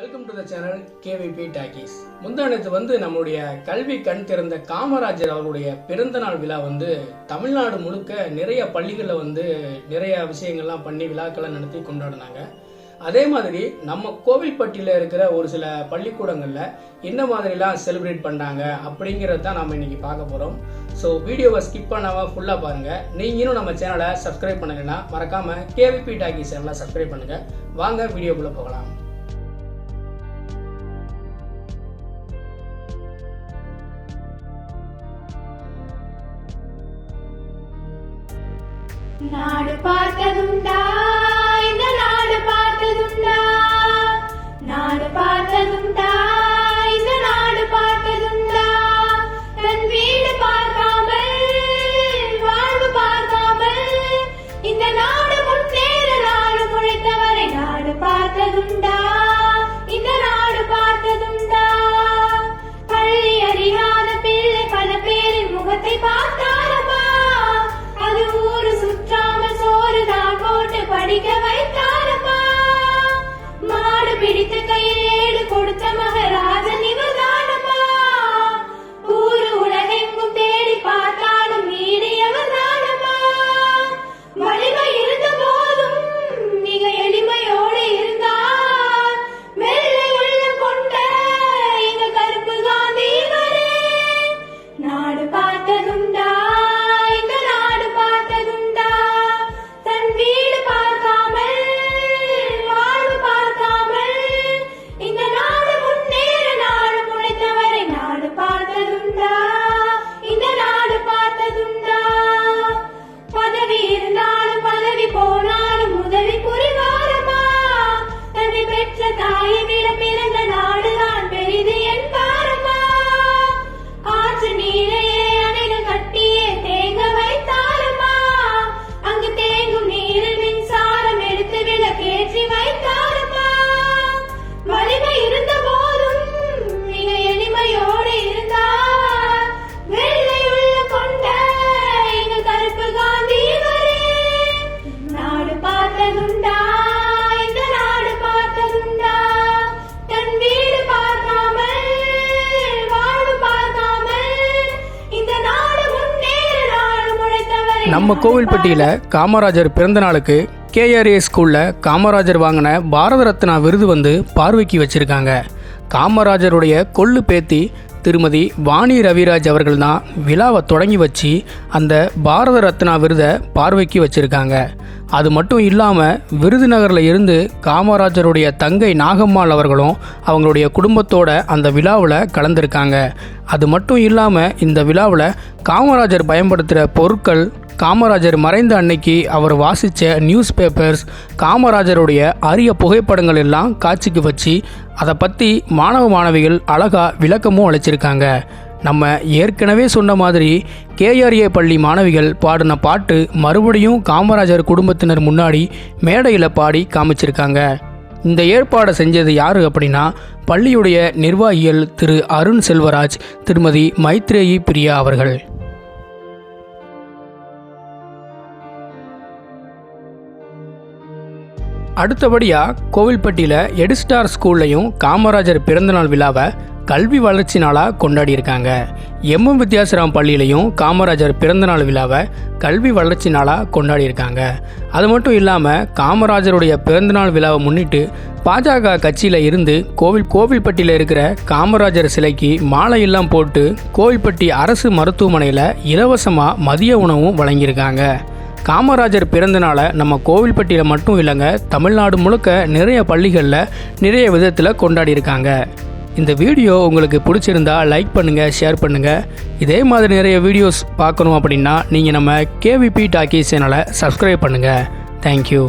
Welcome to the channel KVP talkies முந்தானத்து வந்து நம்மளுடைய கல்வி கண் திறந்த காமராஜர் அவருடைய பிறந்த நாள் விழா வந்து தமிழ்நாடு முழுக்க நிறைய பள்ளிகளில் வந்து நிறைய விஷயங்கள்லாம் பண்ணி விழாக்கள்லாம் நடத்தி கொண்டாடினாங்க. அதே மாதிரி நம்ம கோவில்பட்டியில் இருக்கிற ஒரு சில பள்ளிக்கூடங்களில் என்ன மாதிரிலாம் செலிப்ரேட் பண்ணாங்க அப்படிங்கிறது தான் நம்ம இன்னைக்கு பார்க்க போகிறோம் ஸோ வீடியோவை ஸ்கிப் பண்ணாமல் ஃபுல்லாக பாருங்கள் நீங்களும் நம்ம சேனலை சப்ஸ்கிரைப் பண்ணுங்கன்னா மறக்காமல் கேவிபி டாக்கி சேனலை சப்ஸ்கிரைப் பண்ணுங்கள் வாங்க வீடியோக்குள்ளே போகலாம். நாடு பார்த்ததுண்டா இந்த நாடு பார்த்ததுண்டா. நாடு பார்த்ததுண்டா இந்த நாடு பார்த்ததுண்டா. தன் வீடு பார்க்காமல் வாழ்வு பார்க்காமல் இந்த நாடு முன்னேற நாடு முளைத்தவரை நாடு பார்த்ததுண்டா. படிக்க வைத்தாரம்மா மாடு பிடித்த கையில் ஏடு கொடுத்த மகன் இருந்தாலும் பதவி போனாலும் உதவி புரிவாரமா தன்னை பெற்ற தாயினை நம்ம கோவில்பட்டியில் காமராஜர் பிறந்த நாளுக்கு கேஆர்ஏ ஸ்கூலில் காமராஜர் வாங்கின பாரத ரத்னா விருது வந்து பார்வைக்கு வச்சிருக்காங்க. காமராஜருடைய கொள்ளு பேத்தி திருமதி வாணி ரவிராஜ் அவர்கள் தான் விழாவை தொடங்கி வச்சு அந்த பாரத ரத்னா விருதை பார்வைக்கு வச்சிருக்காங்க. அது மட்டும் இல்லாமல் விருதுநகரில் இருந்து காமராஜருடைய தங்கை நாகம்மாள் அவர்களும் அவங்களுடைய குடும்பத்தோட அந்த விழாவில் கலந்துருக்காங்க. அது மட்டும் இல்லாமல் இந்த விழாவில் காமராஜர் பயன்படுத்துகிற பொருட்கள் காமராஜர் மறைந்த அன்னைக்கு அவர் வாசித்த நியூஸ் பேப்பர்ஸ் காமராஜருடைய அரிய புகைப்படங்கள் எல்லாம் காட்சிக்கு வச்சு அதை பற்றி மாணவ மாணவிகள் அழகாக விளக்கமும் அழைச்சிருக்காங்க நம்ம ஏற்கனவே சொன்ன மாதிரி கேஆர்ஏ பள்ளி மாணவிகள் பாடின பாட்டு மறுபடியும் காமராஜர் குடும்பத்தினர் முன்னாடி மேடையில் பாடி காமிச்சிருக்காங்க. இந்த ஏற்பாடை செஞ்சது யார் அப்படின்னா பள்ளியுடைய நிர்வாகிகள் திரு அருண் செல்வராஜ் திருமதி மைத்ரேயி பிரியா அவர்கள். அடுத்தபடியாக கோவில்பட்டியில் எடிஸ்டார் ஸ்கூல்லையும் காமராஜர் பிறந்தநாள் விழாவை கல்வி வளர்ச்சி நாளாக கொண்டாடியிருக்காங்க. எம்எம் வித்யாசராம் பள்ளியிலையும் காமராஜர் பிறந்தநாள் விழாவை கல்வி வளர்ச்சி நாளாக கொண்டாடியிருக்காங்க. அது மட்டும் இல்லாமல் காமராஜருடைய பிறந்தநாள் விழாவை முன்னிட்டு பாஜக கட்சியில் இருந்து கோவில் கோவில்பட்டியில் இருக்கிற காமராஜர் சிலைக்கு மாலையெல்லாம் போட்டு கோவில்பட்டி அரசு மருத்துவமனையில் இலவசமாக மதிய உணவும் வழங்கியிருக்காங்க. காமராஜர் பிறந்தனால நம்ம கோவில்பட்டியில் மட்டும் இல்லைங்க தமிழ்நாடு முழுக்க நிறைய பள்ளிகளில் நிறைய விதத்தில் கொண்டாடியிருக்காங்க இந்த வீடியோ உங்களுக்கு பிடிச்சிருந்தா லைக் பண்ணுங்கள் ஷேர் பண்ணுங்கள் இதே மாதிரி நிறைய வீடியோஸ் பார்க்கணும் அப்படின்னா நீங்கள் நம்ம கேவிபி டாக்கி சேனலை சப்ஸ்கிரைப் பண்ணுங்கள் தேங்க்யூ